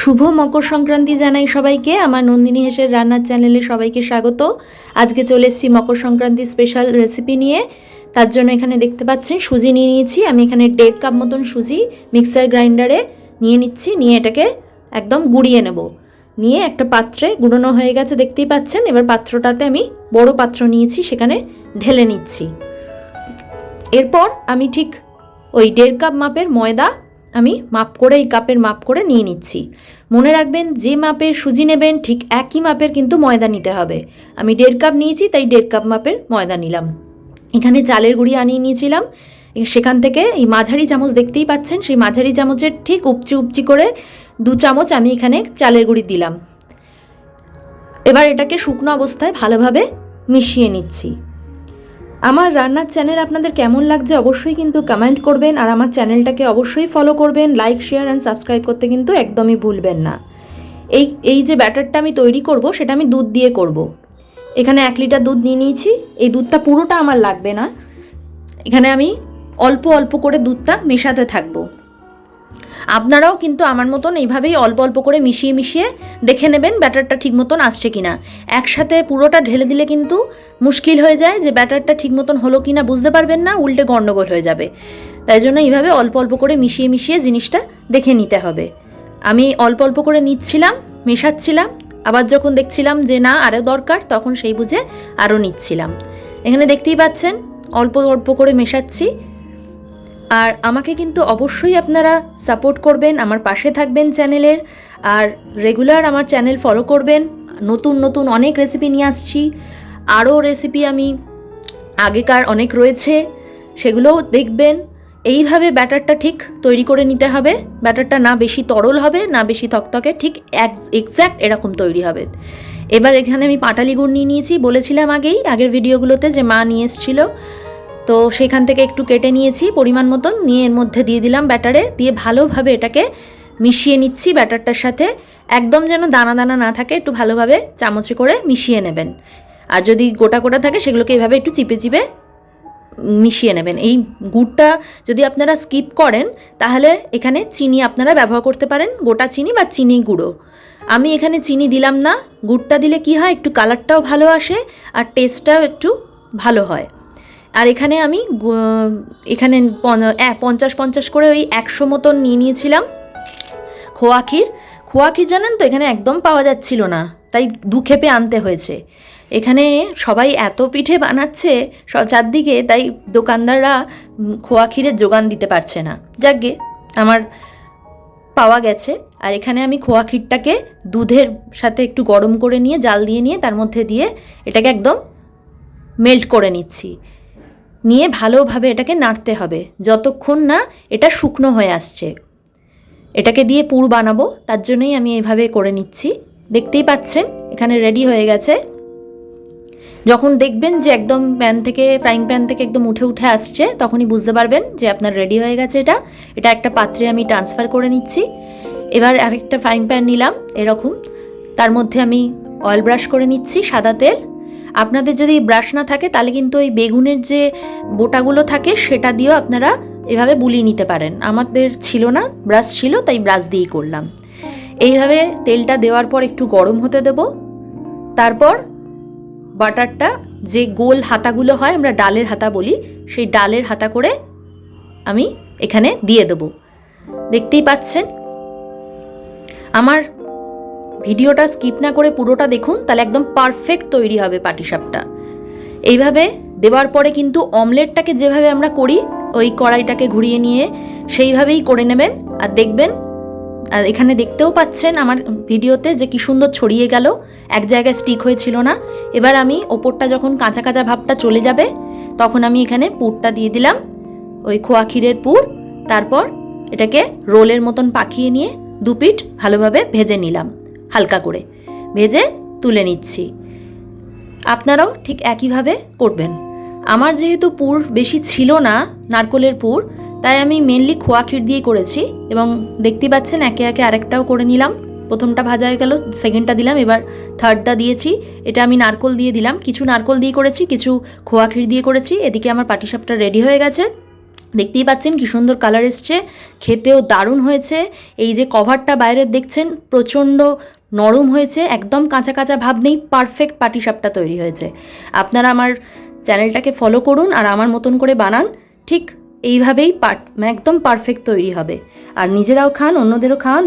শুভ মকর সংক্রান্তি জানাই সবাইকে। আমার নন্দিনী হেসের রান্নার চ্যানেলে সবাইকে স্বাগত। আজকে চলে এসেছি মকর সংক্রান্তি স্পেশাল রেসিপি নিয়ে। তার জন্য এখানে দেখতে পাচ্ছেন, সুজি নিয়ে নিয়েছি। আমি এখানে দেড় কাপ মতন সুজি মিক্সার গ্রাইন্ডারে নিয়ে নিচ্ছি। নিয়ে এটাকে একদম গুঁড়িয়ে নেব। নিয়ে একটা পাত্রে গুঁড়োনো হয়ে গেছে, দেখতেই পাচ্ছেন। এবার পাত্রটাতে আমি বড় পাত্র নিয়েছি, সেখানে ঢেলে নিচ্ছি। এরপর আমি ঠিক ওই দেড় কাপ মাপের ময়দা আমি মাপ করে এই কাপের মাপ করে নিয়ে নিচ্ছি। মনে রাখবেন, যে মাপের সুজি নেবেন, ঠিক একই মাপের কিন্তু ময়দা নিতে হবে। আমি দেড় কাপ নিয়েছি, তাই দেড় কাপ মাপের ময়দা নিলাম। এখানে চালের গুঁড়ি আনিয়ে নিয়েছিলাম। সেখান থেকে এই মাঝারি চামচ দেখতেই পাচ্ছেন, সেই মাঝারি চামচের ঠিক উপচি উপচি করে দু চামচ আমি এখানে চালের গুঁড়ি দিলাম। এবার এটাকে শুকনো অবস্থায় ভালোভাবে মিশিয়ে নিচ্ছি। আমার রান্নার চ্যানেল আপনাদের কেমন লাগছে অবশ্যই কিন্তু কমেন্ট করবেন আর আমার চ্যানেলটাকে অবশ্যই ফলো করবেন লাইক শেয়ার অ্যান্ড সাবস্ক্রাইব করতে কিন্তু একদমই ভুলবেন না। এই এই যে ব্যাটারটা আমি তৈরি করব সেটা আমি দুধ দিয়ে করব। এখানে এক লিটার দুধ নিয়ে নিয়েছি, এই দুধটা পুরোটা আমার লাগবে না। এখানে আমি অল্প অল্প করে দুধটা মেশাতে থাকব। আপনারাও কিন্তু আমার মতন এইভাবেই অল্প অল্প করে মিশিয়ে মিশিয়ে দেখে নেবেন ব্যাটারটা ঠিক মতন আসছে কিনা। একসাথে পুরোটা ঢেলে দিলে কিন্তু মুশকিল হয়ে যায় যে ব্যাটারটা ঠিক মতন হলো কিনা বুঝতে পারবেন না, উল্টে গণ্ডগোল হয়ে যাবে। তাই জন্য এইভাবে অল্প অল্প করে মিশিয়ে মিশিয়ে জিনিসটা দেখে নিতে হবে। আমি অল্প অল্প করে নিচ্ছিলাম, মেশাচ্ছিলাম, আবার যখন দেখছিলাম যে না, আরও দরকার, তখন সেই বুঝে আরও নিচ্ছিলাম। এখানে দেখতেই পাচ্ছেন, অল্প অল্প করে মেশাচ্ছি। আর আমাকে কিন্তু অবশ্যই আপনারা সাপোর্ট করবেন, আমার পাশে থাকবেন চ্যানেলের আর রেগুলার আমার চ্যানেল ফলো করবেন। নতুন নতুন অনেক রেসিপি নিয়ে আসছি। আরও রেসিপি আমি আগেকার অনেক রয়েছে, সেগুলোও দেখবেন। এইভাবে ব্যাটারটা ঠিক তৈরি করে নিতে হবে। ব্যাটারটা না বেশি তরল হবে, না বেশি থকথকে, ঠিক এক্স্যাক্ট এরকম তৈরি হবে। এবার এখানে আমি পাটালি গুড় নিয়ে নিয়েছি। বলেছিলাম আগেই, আগের ভিডিওগুলোতে যে মা নিয়ে এসেছিল। তো সেখান থেকে একটু কেটে নিয়েছি পরিমাণ মতন, নিয়ে এর মধ্যে দিয়ে দিলাম ব্যাটারে, দিয়ে ভালোভাবে এটাকে মিশিয়ে নিচ্ছি ব্যাটারটার সাথে। একদম যেন দানা দানা না থাকে, একটু ভালোভাবে চামচে করে মিশিয়ে নেবেন। আর যদি গোটা গোটা থাকে, সেগুলোকে এভাবে একটু চিপে চিপে মিশিয়ে নেবেন। এই গুড়টা যদি আপনারা স্কিপ করেন, তাহলে এখানে চিনি আপনারা ব্যবহার করতে পারেন, গোটা চিনি বা চিনি গুঁড়ো। আমি এখানে চিনি দিলাম না, গুড়টা দিলে কি হয়, একটু কালারটাও ভালো আসে আর টেস্টটাও একটু ভালো হয়। আর এখানে আমি এখানে পঞ্চাশ পঞ্চাশ করে ওই একশো মতন নিয়ে নিয়েছিলাম। খোয়া ক্ষীর। খোয়া ক্ষীর জানেন তো, এখানে একদম পাওয়া যাচ্ছিল না, তাই দু খেপে আনতে হয়েছে। এখানে সবাই এত পিঠে বানাচ্ছে চারদিকে, তাই দোকানদাররা খোয়া ক্ষীরের যোগান দিতে পারছে না। যাকগে, আমার পাওয়া গেছে। আর এখানে আমি খোয়া ক্ষীরটাকে দুধের সাথে একটু গরম করে নিয়ে, জাল দিয়ে নিয়ে, তার মধ্যে দিয়ে এটাকে একদম মেল্ট করে নিচ্ছি। নিয়ে ভালোভাবে এটাকে নাড়তে হবে। যতক্ষণ না এটা শুকনো হয়ে আসছে। এটাকে দিয়ে পুর বানাবো, তার জন্যই আমি এইভাবে করে নিচ্ছি। দেখতেই পাচ্ছেন, এখানে রেডি হয়ে গেছে। যখন দেখবেন যে একদম প্যান থেকে ফ্রাইং প্যান থেকে একদম উঠে উঠে আসছে, তখনই বুঝতে পারবেন যে আপনার রেডি হয়ে গেছে এটা। এটা একটা পাত্রে আমি ট্রান্সফার করে নিচ্ছি। এবার আরেকটা ফ্রাইং প্যান নিলাম, এরকম। তার মধ্যে আমি অয়েল ব্রাশ করে নিচ্ছি সাদা তেল। আপনাদের যদি ব্রাশ না থাকে, তাহলে কিন্তু ওই বেগুনের যে বোটাগুলো থাকে, সেটা দিয়েও আপনারা এভাবে বুলিয়ে নিতে পারেন। আমাদের ছিল না ব্রাশ ছিল, তাই ব্রাশ দিয়েই করলাম। এইভাবে তেলটা দেওয়ার পর একটু গরম হতে দেব। তারপর বাটারটা, যে গোল হাতাগুলো হয়, আমরা ডালের হাতা বলি, সেই ডালের হাতা করে আমি এখানে দিয়ে দেবো। দেখতেই পাচ্ছেন? আমার ভিডিওটা স্কিপ না করে পুরোটা দেখুন, তাহলে একদম পারফেক্ট তৈরি হবে পাটিসাপটা। এইভাবে দেওয়ার পরে কিন্তু অমলেটটাকে যেভাবে আমরা করি, ওই কড়াইটাকে ঘুরিয়ে নিয়ে সেইভাবেই করে নেবেন। আর দেখবেন, আর এখানে দেখতেও পাচ্ছেন আমার ভিডিওতে যে কি সুন্দর ছড়িয়ে গেল, এক জায়গায় স্টিক হয়েছিল না। এবার আমি ওপরটা যখন কাঁচা কাঁচা ভাবটা চলে যাবে, তখন আমি এখানে পুরটা দিয়ে দিলাম, ওই খোয়া ক্ষীরের পুর। তারপর এটাকে রোলের মতন পাকিয়ে নিয়ে দু পিঠ ভালোভাবে ভেজে নিলাম। হালকা করে। ভেজে তুলে নিচ্ছি। আপনারাও ঠিক একইভাবে করবেন। আমার যেহেতু পুর বেশি ছিল না, নারকলের পুর, তাই আমি মেনলি খোয়া ক্ষীর দিয়ে করেছি এবং দেখতে পাচ্ছেন একে একে আরেকটাও করে নিলাম। প্রথমটা ভাজা হয়ে গেল সেকেন্ডটা দিলাম, এবার থার্ডটা দিয়েছি। এটা আমি নারকল দিয়ে দিলাম। কিছু নারকল দিয়ে করেছি, কিছু খোয়া ক্ষীর দিয়ে করেছি। এদিকে আমার পাটিসাপটা রেডি হয়ে গেছে। দেখতেই পাচ্ছেন কি সুন্দর কালার এসছে। খেতেও দারুণ হয়েছে। এই যে কভারটা বাইরের দেখছেন, প্রচণ্ড নরম হয়েছে, একদম কাঁচা কাঁচা ভাব নেই পারফেক্ট পাটিসাপটা তৈরি হয়েছে। আপনারা আমার চ্যানেলটাকে ফলো করুন আর আমার মতন করে বানান, ঠিক এইভাবেই পাট একদম পারফেক্ট তৈরি হবে। আর নিজেরাও খান, অন্যদেরও খান